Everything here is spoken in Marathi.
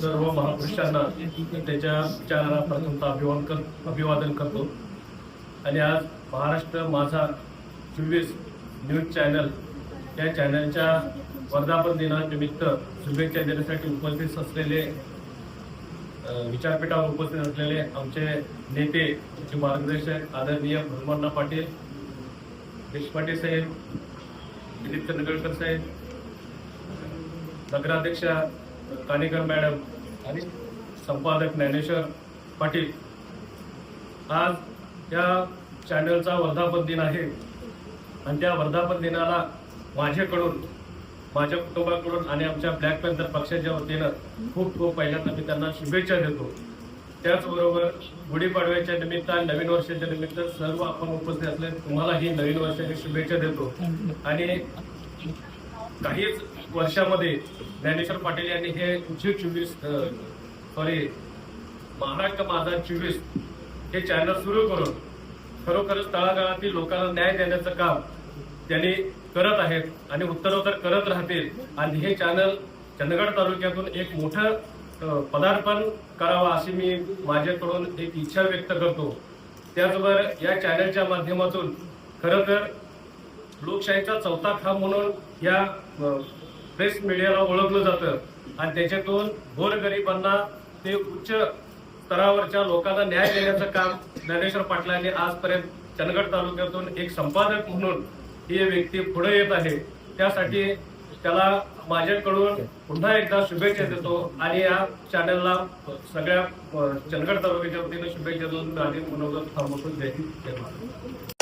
सर्व महापुरुषांना त्याच्या विचारांना प्रथमतः अभिवादन कर अभिवादन करतो. आणि आज महाराष्ट्र माझा चोवीस न्यूज चॅनल या चॅनलच्या वर्धापन दिनानिमित्त शुभेच्छा देण्यासाठी उपस्थित असलेले विचारपीठावर उपस्थित असलेले आमचे नेते आमचे मार्गदर्शक आदरणीय भगवानना पाटील देशपाटे साहेब दिलीप चंदगडकर साहेब नगराध्यक्ष कानेकर मॅडम आणि संपादक ज्ञानेश्वर पाटील. आज या चॅनलचा वर्धापन दिन आहे. आणि त्या वर्धापन दिनाला माझ्याकडून माझ्या कुटुंबाकडून आणि आमच्या ब्लॅक पॅन्थर पक्षाच्या वतीनं खूप खूप पहिल्यांदा मी त्यांना शुभेच्छा देतो. त्याचबरोबर गुढीपाडव्याच्या निमित्त आणि नवीन वर्षाच्या निमित्त सर्व आपण उपस्थित असले तुम्हालाही नवीन वर्षाची शुभेच्छा देतो. आणि काहीच वर्षामध्ये ज्ञानेश्वर पाटील यांनी हे जी चोवीस सॉरी महाराष्ट्र माझा चोवीस हे चॅनल सुरू करून खरोखरच तळागाळातील लोकांना न्याय देण्याचं काम त्यांनी करत आहेत आणि उत्तरोत्तर करत राहतील. आणि हे चॅनल चंदगड तालुक्यातून एक मोठं पदार्पण करावं अशी मी माझ्याकडून एक इच्छा व्यक्त करतो. त्याचबरोबर या चॅनलच्या माध्यमातून खरं तर लोकशाहीचा चौथा खांब म्हणून या प्रेस मीडियाला ओळखलं जातं. आणि त्याच्यातून गोरगरिबांना ते उच्च स्तरावरच्या लोकांना न्याय देण्याचं काम ज्ञानेश्वर पाटलांनी आजपर्यंत चंदगड तालुक्यातून एक संपादक म्हणून ही व्यक्ती पुढे येत आहे. त्यासाठी त्याला माझ्याकडून पुन्हा एकदा शुभेच्छा देतो आणि या चॅनलला सगळ्या चंदगड तालुक्याच्या वतीनं शुभेच्छा देऊन आणि आधी मनोगत थांबवतो जय धन्यवाद